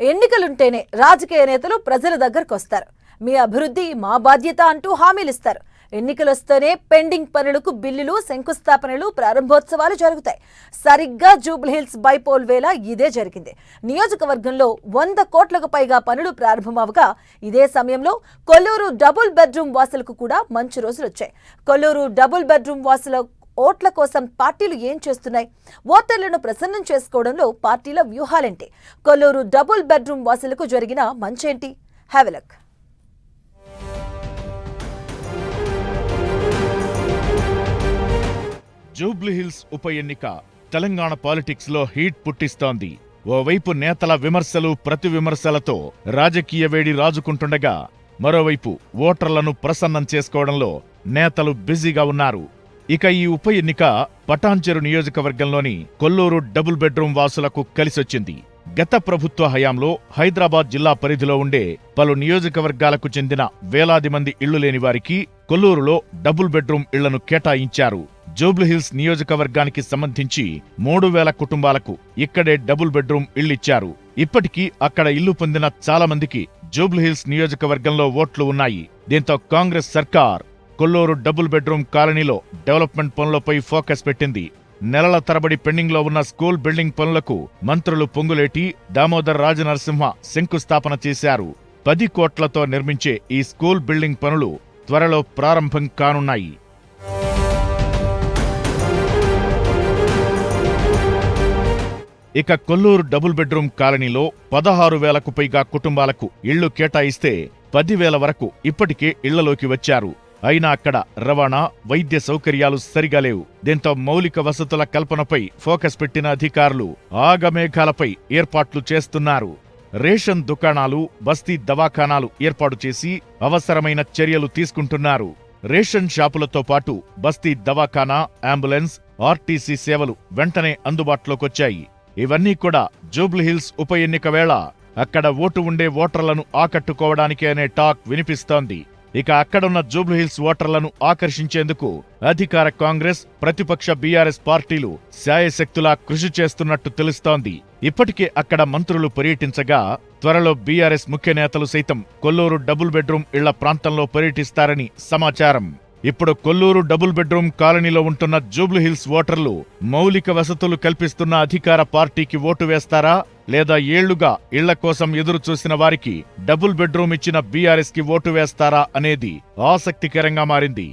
ఎన్నికలుంటేనే రాజకీయ నేతలు ప్రజల దగ్గరకు వస్తారు. మీ అభివృద్ధి మా బాధ్యత అంటూ హామీలిస్తారు ఎన్నికలు వస్తేనే పెండింగ్ పనులకు బిల్లులు శంకుస్థాపనలు ప్రారంభోత్సవాలు జరుగుతాయి. సరిగ్గా జూబ్లీహిల్స్ బైపోల్ వేళ ఇదే జరిగింది. నియోజకవర్గంలో వంద కోట్లకు పైగా పనులు ప్రారంభమవగా ఇదే సమయంలో కొల్లూరు డబుల్ బెడ్రూమ్ వాసులకు కూడా మంచి రోజులు వచ్చాయి కొల్లూరు డబుల్ బెడ్రూమ్ వాసుల ఓట్ల కోసం పార్టీలు ఏం చేస్తున్నాయి? ఓటర్లను ప్రసన్నం చేసుకోవడంలో పార్టీల వ్యూహాలేంటి? కొల్లూరు డబుల్ బెడ్రూమ్ వాసులకు జరిగిన మంచేంటి? హ్యావెలక్ జూబ్లీహిల్స్ ఉప ఎన్నిక. తెలంగాణ పాలిటిక్స్లో హీట్ పుట్టిస్తోంది. ఓవైపు నేతల విమర్శలు ప్రతి విమర్శలతో రాజకీయ వేడి రాజుకుంటుండగా మరోవైపు ఓటర్లను ప్రసన్నం చేసుకోవడంలో నేతలు బిజీగా ఉన్నారు. ఇక ఈ ఉప ఎన్నిక పటాన్చెరు నియోజకవర్గంలోని కొల్లూరు డబుల్ బెడ్రూమ్ వాసులకు కలిసొచ్చింది. గత ప్రభుత్వ హయాంలో హైదరాబాద్ జిల్లా పరిధిలో ఉండే పలు నియోజకవర్గాలకు చెందిన వేలాది మంది ఇళ్ళు లేని వారికి కొల్లూరులో డబుల్ బెడ్రూమ్ ఇళ్ళను కేటాయించారు. జూబ్లీహిల్స్ నియోజకవర్గానికి సంబంధించి మూడు వేల కుటుంబాలకు ఇక్కడే డబుల్ బెడ్రూమ్ ఇళ్ళిచ్చారు ఇప్పటికీ అక్కడ ఇల్లు పొందిన చాలా మందికి జూబ్లీహిల్స్ నియోజకవర్గంలో ఓట్లు ఉన్నాయి. దీంతో కాంగ్రెస్ సర్కార్ కొల్లూరు డబుల్ బెడ్రూమ్ కాలనీలో డెవలప్మెంట్ పనులపై ఫోకస్ పెట్టింది. నెలల తరబడి పెండింగ్లో ఉన్న స్కూల్ బిల్డింగ్ పనులకు మంత్రులు పొంగులేటి దామోదర్ రాజనరసింహ శంకుస్థాపన చేశారు. పది కోట్లతో నిర్మించే ఈ స్కూల్ బిల్డింగ్ పనులు త్వరలో ప్రారంభం కానున్నాయి. ఇక కొల్లూరు డబుల్ బెడ్రూమ్ కాలనీలో పదహారు వేలకు పైగా కుటుంబాలకు ఇళ్ళు కేటాయిస్తే పదివేల వరకు ఇప్పటికే ఇళ్ళలోకి వచ్చారు. అయినా అక్కడ రవాణా వైద్య సౌకర్యాలు సరిగా లేవు. దీంతో మౌలిక వసతుల కల్పనపై ఫోకస్ పెట్టిన అధికారులు ఆగమేఘాలపై ఏర్పాట్లు చేస్తున్నారు. రేషన్ దుకాణాలు బస్తీ దవాఖానాలు ఏర్పాటు చేసి అవసరమైన చర్యలు తీసుకుంటున్నారు. రేషన్ షాపులతో పాటు బస్తీ దవాఖానా అంబులెన్స్ ఆర్టీసీ సేవలు వెంటనే అందుబాటులోకొచ్చాయి. ఇవన్నీ కూడా జూబ్లీహిల్స్ ఉప ఎన్నిక వేళ అక్కడ ఓటు ఉండే ఓటర్లను ఆకట్టుకోవడానికి అనే టాక్ వినిపిస్తోంది. ఇక అక్కడున్న జూబ్లీహిల్స్ ఓటర్లను ఆకర్షించేందుకు అధికార కాంగ్రెస్ ప్రతిపక్ష బీఆర్ఎస్ పార్టీలు శాయశక్తులా కృషి చేస్తున్నట్టు తెలుస్తోంది. ఇప్పటికే అక్కడ మంత్రులు పర్యటించగా త్వరలో బీఆర్ఎస్ ముఖ్య నేతలు సైతం కొల్లూరు డబుల్ బెడ్రూమ్ ఇళ్ళ ప్రాంతంలో పర్యటిస్తారని సమాచారం. ఇప్పుడు కొల్లూరు డబుల్ బెడ్రూమ్ కాలనీలో ఉంటున్న జూబ్లీహిల్స్ ఓటర్లు మౌలిక వసతులు కల్పిస్తున్న అధికార పార్టీకి ఓటు వేస్తారా? లేదా ఏళ్ళుగా ఇళ్ళ కోసం ఎదురు చూసిన వారికి డబుల్ బెడ్రూమ్ ఇచ్చిన బీఆర్ఎస్కి ఓటు వేస్తారా అనేది ఆసక్తికరంగా మారింది.